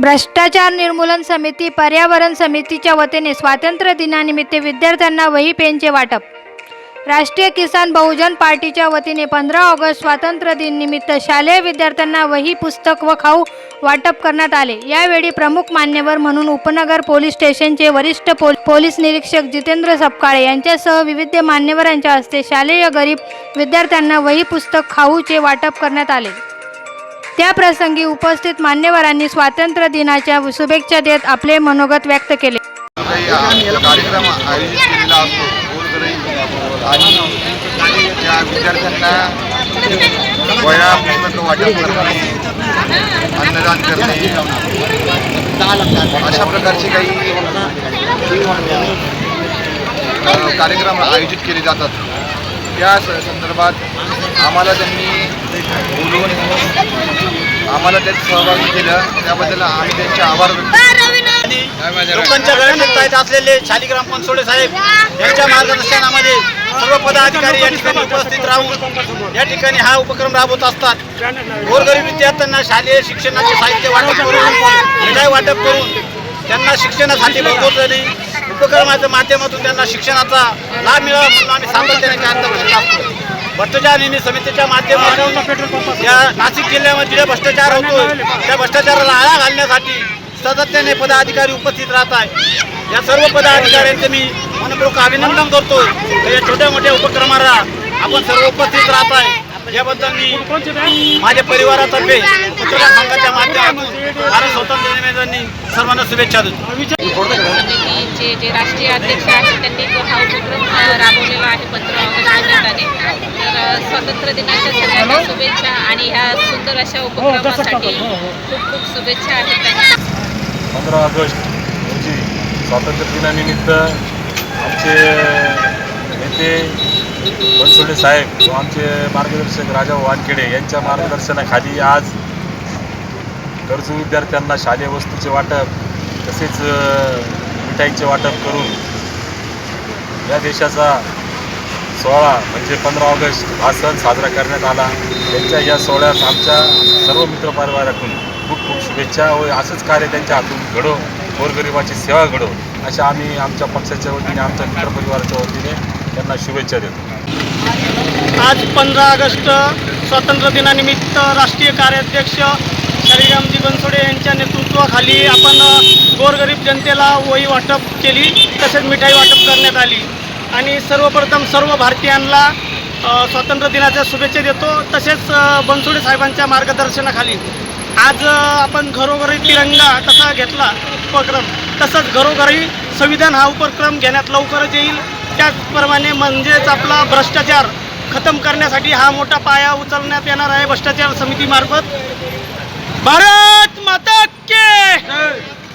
भ्रष्टाचार निर्मूलन समिती पर्यावरण समितीच्या वतीने स्वातंत्र्य दिनानिमित्त विद्यार्थ्यांना वही पेनचे वाटप. राष्ट्रीय किसान बहुजन पार्टीच्या वतीने पंधरा ऑगस्ट स्वातंत्र्य दिन निमित्त शालेय विद्यार्थ्यांना वही पुस्तक व खाऊ वाटप करण्यात आले. यावेळी प्रमुख मान्यवर म्हणून उपनगर पोलीस स्टेशनचे वरिष्ठ पोल पोलीस निरीक्षक जितेंद्र सपकाळे यांच्यासह विविध मान्यवरांच्या हस्ते शालेय गरीब विद्यार्थ्यांना वही पुस्तक खाऊचे वाटप करण्यात आले. त्याप्रसंगी उपस्थित मान्यवरांनी स्वातंत्र्य दिनाच्या शुभेच्छा देत आपले मनोगत व्यक्त केले. कार्यक्रम आयोजित केलेला असतो आणि त्या विद्यार्थ्यांना वया पुस्तक वाटप करणे अन्नदान करणे अशा प्रकारचे काही कार्यक्रम आयोजित केले जातात. त्या संदर्भात आम्हाला त्यांनी बोलवून आम्हाला त्यात सहभागी केलं त्याबद्दल आम्ही त्यांचे आभार लोकांच्या गळ्यात येत असलेले शालिग्राम बनसोडे साहेब यांच्या मार्गदर्शनामध्ये सर्व पदाधिकारी या ठिकाणी उपस्थित राहून या ठिकाणी हा उपक्रम राबवत असतात. गोरगरीब विद्यार्थ्यांना शालेय शिक्षणाचे साहित्य वाटप करून विधाय वाटप करून त्यांना शिक्षणासाठी भरपूर उपक्रमाच्या माध्यमातून त्यांना शिक्षणाचा लाभ मिळावा म्हणून आम्ही सातत्याने देण्याचा करत असतो भ्रष्टाचार निर्णय समितीच्या माध्यमातून या नाशिक जिल्ह्यामध्ये जे भ्रष्टाचार होतो त्या भ्रष्टाचाराला आळा घालण्यासाठी सातत्याने पदाधिकारी उपस्थित राहत आहे. या सर्व पदाधिकाऱ्यांचे मी मनपूर्वक अभिनंदन करतो या छोट्या मोठ्या उपक्रमाला आपण सर्व उपस्थित राहत आहे. याबद्दल मी माझ्या परिवारातर्फे पत्रकार संघाच्या माध्यमातून भारत स्वातंत्र्य निवेदनांनी सर्वांना शुभेच्छा देतो. समितीचे जे राष्ट्रीय अध्यक्ष आहेत त्यांनी तो हा उपक्रम राबवलेला आहे पंधरा ऑगस्ट तर स्वातंत्र्य दिनाच्या सगळ्यांना शुभेच्छा आणि ह्या सुंदर अशा उपक्रमासाठी खूप खूप शुभेच्छा आहेत पंधरा ऑगस्ट रोजी स्वातंत्र्य दिनानिमित्त आमचे नेते बनसोडे साहेब व आमचे मार्गदर्शक राजा वानखेडे यांच्या मार्गदर्शनाखाली आज गरजू विद्यार्थ्यांना शालेय वस्तूचे वाटप तसेच अ, मिठाईचे वाटप करून या देशाचा सोहळा म्हणजे पंधरा ऑगस्ट हा सण साजरा करण्यात आला. त्यांच्या या सोहळ्यास आमच्या सर्व मित्रपरिवारातून खूप खूप शुभेच्छा व असंच कार्य त्यांच्या हातून घडो गोरगरिबाची सेवा घडो अशा आम्ही आमच्या पक्षाच्या वतीने आमच्या मित्रपरिवाराच्या वतीने त्यांना शुभेच्छा देतो. आज पंधरा ऑगस्ट स्वातंत्र्य दिनानिमित्त राष्ट्रीय कार्याध्यक्ष श्रीरामजी बनसोडे यांच्या नेतृत्वाखाली आपण गोरगरीब जनतेला वही वाटप केली तसेच मिठाई वाटप करण्यात आली. आणि सर्वप्रथम सर्व भारतीयांना स्वातंत्र्य दिनाच्या शुभेच्छा देतो. तसेच बनसोडे साहेबांच्या मार्गदर्शनाखाली आज आपण घरोघरी तिरंगा कसा घेतला उपक्रम. तसंच घरोघरी संविधान हा उपक्रम घेण्यात लवकरच येईल. त्याचप्रमाणे म्हणजेच आपला भ्रष्टाचार खतम करण्यासाठी हा मोठा पाया उचलण्यात येणार आहे भ्रष्टाचार समितीमार्फत. भारत माता के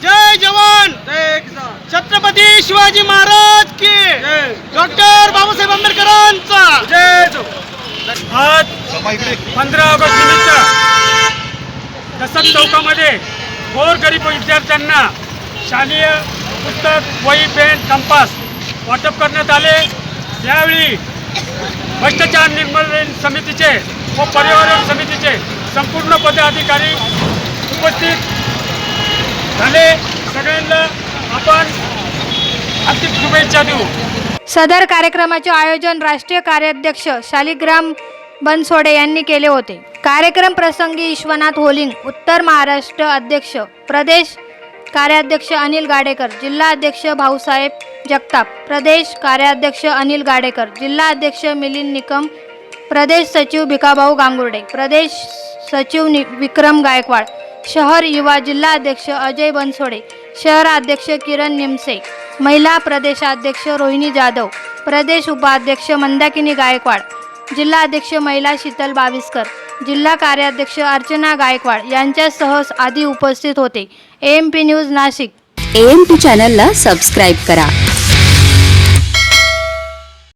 जय। जवान। छत्रपती शिवाजी महाराज की डॉक्टर बाबासाहेब आंबेडकरांचा। आज पंधरा ऑगस्ट निमित्त दसत चौकामध्ये गोरगरीब विद्यार्थ्यांना शालेय पुस्तक वही पेन कंपास वाटप करण्यात आले. यावेळी भ्रष्टाचार निर्मूलन समितीचे व पर्यावरण समितीचे संपूर्ण पदाधिकारी उपस्थित झाले. सगळ्यांना आपण हार्दिक शुभेच्छा देऊ. सदर कार्यक्रमाचे आयोजन राष्ट्रीय कार्याध्यक्ष शालिग्राम बनसोडे यांनी केले होते. कार्यक्रम प्रसंगी विश्वनाथ होलिंग उत्तर महाराष्ट्र अध्यक्ष प्रदेश कार्याध्यक्ष अनिल गाडेकर जिल्हा अध्यक्ष भाऊसाहेब जगताप प्रदेश कार्याध्यक्ष अनिल गाडेकर जिल्हा अध्यक्ष मिलिंद निकम प्रदेश सचिव भिकाभाऊ गांगुर्डे प्रदेश सचिव नि विक्रम गायकवाड शहर युवा जिल्हा अध्यक्ष अजय बनसोडे शहराध्यक्ष किरण निमसे महिला प्रदेशाध्यक्ष रोहिणी जाधव प्रदेश उपाध्यक्ष मंदाकिनी गायकवाड जिल्हा अध्यक्ष महिला शीतल बाविस्कर जिल्हा कार्याध्यक्ष अर्चना गायकवाड यांच्यासह आदी उपस्थित होते. M P news Nashik. M P चॅनलला सबस्क्राईब करा.